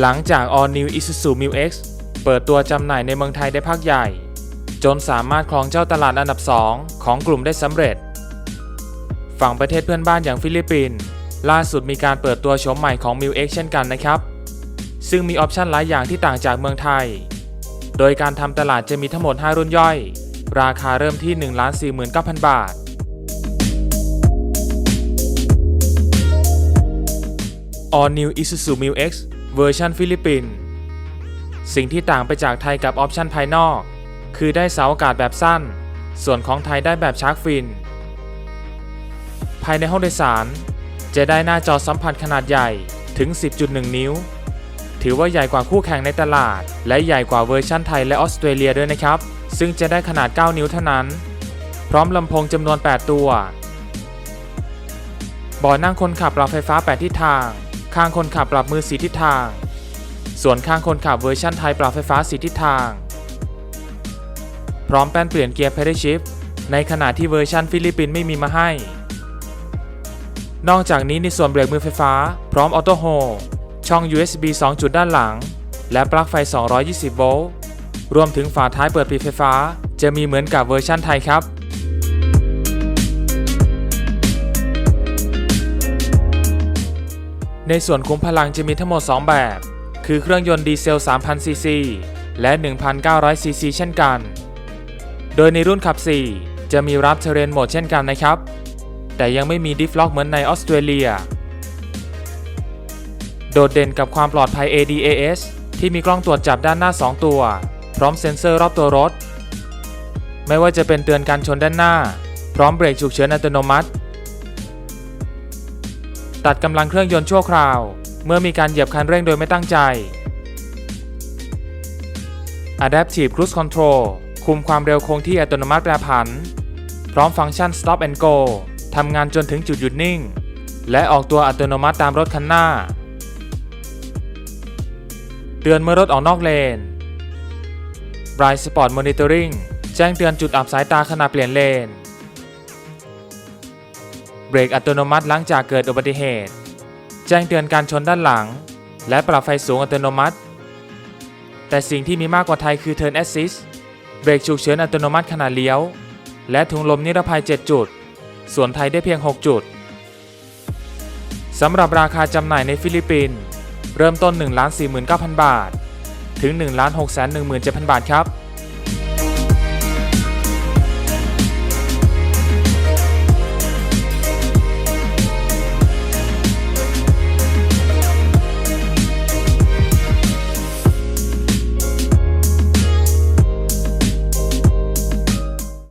หลังจาก All New Isuzu Mu X เปิดตัวจำหน่ายในเมืองไทยได้พักใหญ่ จนสามารถครองเจ้าตลาดอันดับ 2 ของกลุ่มได้สำเร็จ ฝั่งประเทศเพื่อนบ้านอย่างฟิลิปปินส์ล่าสุดมีการเปิดตัวโฉมใหม่ของ Mu X เช่นกันนะครับ ซึ่งมีออปชันหลายอย่างที่ต่างจากเมืองไทย โดยการทำตลาดจะมีทั้งหมด 5 รุ่นย่อย ราคาเริ่มที่ 1,49,000 บาท All New Isuzu Mu X เวอร์ชันฟิลิปปินส์สิ่งที่ต่างไปจากไทยกับออปชันภายนอก คือได้เสาอากาศแบบสั้น ส่วนของไทยได้แบบชาร์กฟิน ภายในห้องโดยสาร จะได้หน้าจอสัมผัสขนาดใหญ่ถึง 10.1 นิ้ว ถือว่าใหญ่กว่าคู่แข่งในตลาด และใหญ่กว่าเวอร์ชันไทยและออสเตรเลียด้วยนะครับ ซึ่งจะได้ขนาด 9 นิ้วเท่านั้น พร้อมลำโพงจำนวน 8 ตัวเบาะนั่งคนขับรับไฟฟ้า 8 ทิศทาง ข้างคนขับปรับมือ4ทิศทาง ส่วนข้างคนขับเวอร์ชันไทยปรับไฟฟ้า4ทิศทาง พร้อมแป้นเปลี่ยนเกียร์ Pedal Shift ในขณะที่เวอร์ชันฟิลิปปินส์ไม่มีมาให้ นอกจากนี้ในส่วนเบรกมือไฟฟ้า พร้อมออโต้โฮช่อง USB 2 จุดด้านหลัง และปลั๊กไฟ 220 โวลต์ รวมถึงฝาท้ายเปิดปิดไฟฟ้า จะมีเหมือนกับเวอร์ชั่นไทยครับ ในส่วนคุ้มพลังจะมีทั้งหมด 2 แบบ คือเครื่องยนต์ดีเซล 3,000 ซีซี และ 1,900 ซีซี เช่นกัน โดยในรุ่นขับ 4 จะมีรับเทเรนโหมดเช่นกันนะครับ แต่ยังไม่มีดิฟล็อกเหมือนในออสเตรเลีย โดดเด่นกับความปลอดภัย ADAS ที่มีกล้องตรวจจับด้านหน้า 2 ตัว พร้อมเซ็นเซอร์รอบตัวรถ ไม่ว่าจะเป็นเตือนการชนด้านหน้า พร้อมเบรกฉุกเฉินอัตโนมัติ ตัดกำลังเครื่องยนต์ชั่วคราว เมื่อมีการเหยียบคันเร่งโดยไม่ตั้งใจ Adaptive Cruise Control คุมความเร็วคงที่อัตโนมัติแปรผัน พร้อมฟังก์ชัน Stop and Go ทำงานจนถึงจุดหยุดนิ่ง และออกตัวอัตโนมัติตามรถคันหน้า เตือนเมื่อรถออกนอกเลน Bright Spot Monitoring แจ้งเตือนจุดอับสายตาขณะเปลี่ยนเลน เบรกอัตโนมัติหลังจากเกิดอุบัติเหตุ แจ้งเตือนการชนด้านหลัง และปรับไฟสูงอัตโนมัติ แต่สิ่งที่มีมากกว่าไทยคือ Turn Assist เบรกฉุกเฉินอัตโนมัติขณะเลี้ยว และถุงลมนิรภัย 7 จุด ส่วนไทยได้เพียง 6 จุดสำหรับราคาจำหน่ายในฟิลิปปินส์เริ่มต้น 1 4 9 0 0 0 บาท ถึง 1 6 1 7 0 0 0 บาทครับ